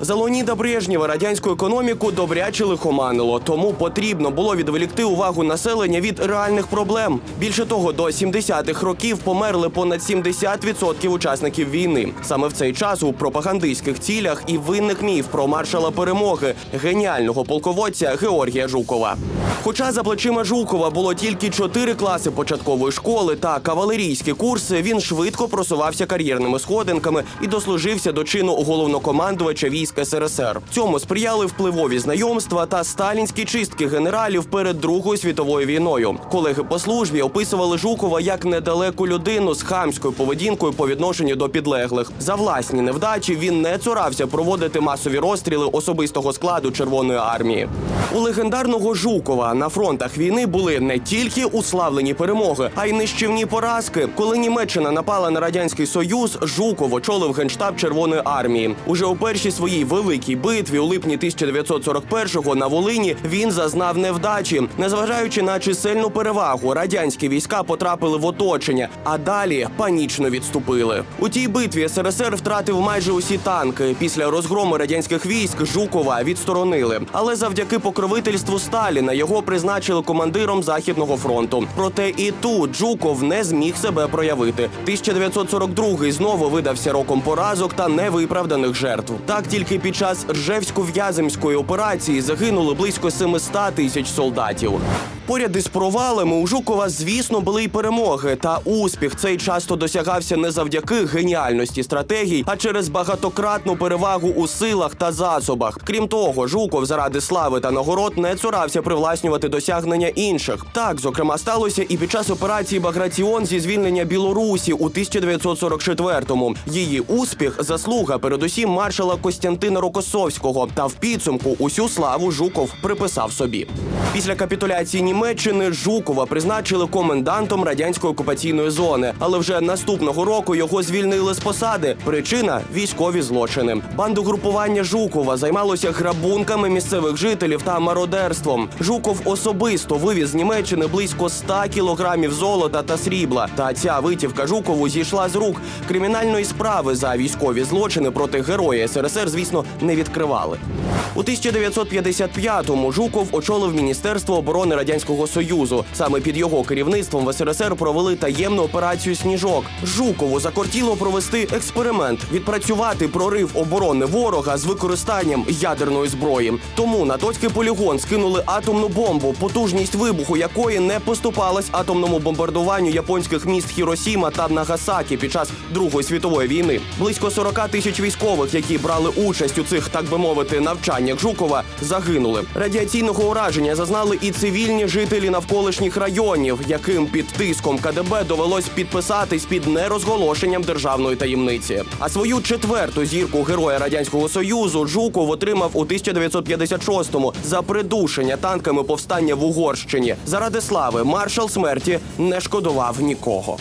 За Леоніда Брежнєва радянську економіку добряче лихоманило, тому потрібно було відволікти увагу населення від реальних проблем. Більше того, до 70-х років померли понад 70% учасників війни. Саме в цей час у пропагандистських цілях і винник міф про маршала перемоги геніального полководця Георгія Жукова. Хоча за плечима Жукова було тільки чотири класи початкової школи та кавалерійські курси, він швидко просувався кар'єрними сходинками і дослужився до чину головнокомандувача військ СРСР. Цьому сприяли впливові знайомства та сталінські чистки генералів перед Другою світовою війною. Колеги по службі описували Жукова як недалеку людину з хамською поведінкою по відношенню до підлеглих. За власні невдачі він не цурався проводити масові розстріли особистого складу Червоної армії. У легендарного Жукова на фронтах війни були не тільки уславлені перемоги, а й нищівні поразки. Коли Німеччина напала на радянський союз, Жуков очолив генштаб Червоної армії. Уже у першій своїй великій битві у липні 1941-го на Волині він зазнав невдачі. Незважаючи на чисельну перевагу, радянські війська потрапили в оточення, а далі панічно відступили. У тій битві СРСР втратив майже усі танки. Після розгрому радянських військ Жукова відсторонили. Але завдяки покровительству Сталіна його призначили командиром Західного фронту. Проте і тут Жуков не зміг себе проявити. 1942 знову видався роком поразок та невиправданих жертв. Так тільки під час Ржевсько-В'яземської операції загинули близько 700 тисяч солдатів. Поряд із провалами у Жукова, звісно, були й перемоги. Та успіх цей часто досягався не завдяки геніальності стратегій, а через багатократну перевагу у силах та засобах. Крім того, Жуков заради слави та нагород не цурався привласнювати досягнення інших. Так, зокрема, сталося і під час операції Баграціон зі звільнення Білорусі у 1944-му. Її успіх заслуга передусім маршала Костянтина Рокосовського. Та в підсумку усю славу Жуков приписав собі. Після капітуляції Німеччини Жукова призначили комендантом радянської окупаційної зони, але вже наступного року його звільнили з посади. Причина військові злочини. Бандугрупування Жукова займалося грабунками місцевих жителів та мародерством. Жуков особисто вивіз з Німеччини близько 100 кілограмів золота та срібла. Та ця витівка Жукову зійшла з рук. Кримінальної справи за військові злочини проти героя СРСР, звісно, не відкривали. У 1955-му Жуков очолив Міністерство оборони Радянського Союзу. Саме під його керівництвом в СРСР провели таємну операцію Сніжок. Жукову закортіло провести експеримент, відпрацювати прорив оборони ворога з використанням ядерної зброї. Тому на точки полігон скинули атомну бомбу, потужність вибуху якої не поступалась атомному бомбардуванню японських міст Хіросіма та Нагасакі під час Другої світової війни. Близько 40 тисяч військових, які брали участь у цих, так би мовити, навчаннях Жукова, загинули. Радіаційного ураження зазнали і цивільні жителі навколишніх районів, яким під тиском КДБ довелось підписатись під нерозголошенням державної таємниці. А свою четверту зірку героя радянського союзу Жуков отримав у 1956-му за придушення танками повстання в Угорщині. Заради слави маршал смерті не шкодував нікого.